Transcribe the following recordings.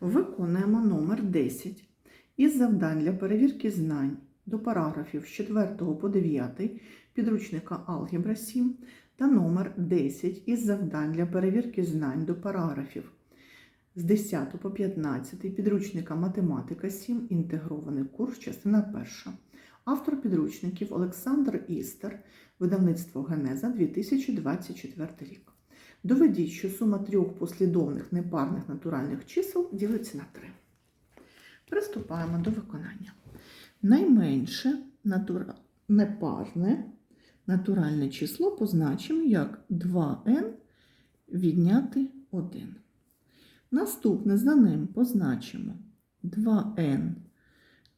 Виконуємо номер 10 із завдань для перевірки знань до параграфів з 4 по 9 підручника Алгебра 7 та номер 10 із завдань для перевірки знань до параграфів з 10 по 15 підручника Математика 7, інтегрований курс, частина 1. Автор підручників Олександр Істер, видавництво Генеза 2024 рік. Доведіть, що сума трьох послідовних непарних натуральних чисел ділиться на 3. Приступаємо до виконання. Найменше натура... непарне натуральне число позначимо як 2n відняти 1. Наступне за ним позначимо 2n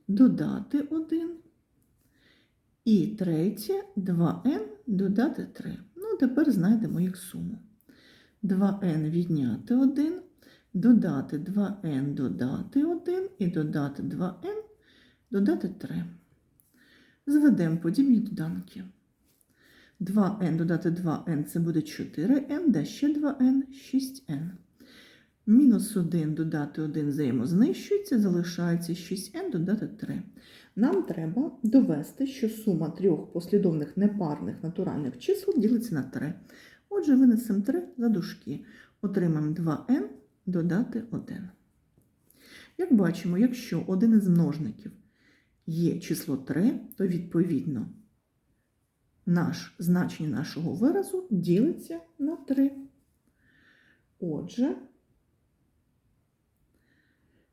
додати 1. І третє 2n додати 3. Ну, тепер знайдемо їх суму. 2n відняти 1, додати 2n додати 1 і додати 2n додати 3. Зведемо подібні доданки. 2n додати 2n це буде 4n, да ще 2n 6n. Мінус 1 додати 1 взаємознищується, залишається 6n додати 3. Нам треба довести, що сума трьох послідовних непарних натуральних чисел ділиться на 3. Отже, винесемо 3 за дужки. Отримаємо 2n додати 1. Як бачимо, якщо один із множників є число 3, то відповідно наш, значення нашого виразу ділиться на 3. Отже,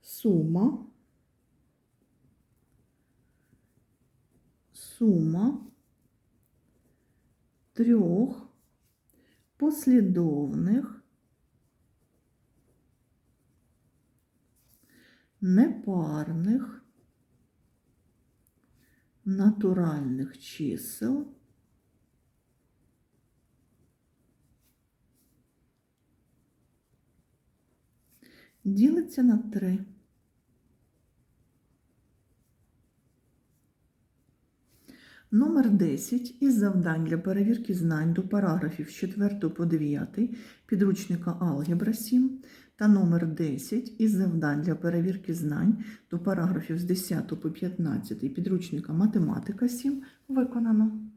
сума сума трьох послідовних непарних натуральних чисел ділиться на 3. Номер 10 із завдань для перевірки знань до параграфів з 4 по 9 підручника Алгебра 7 та номер 10 із завдань для перевірки знань до параграфів з 10 по 15 підручника Математика 7 виконано.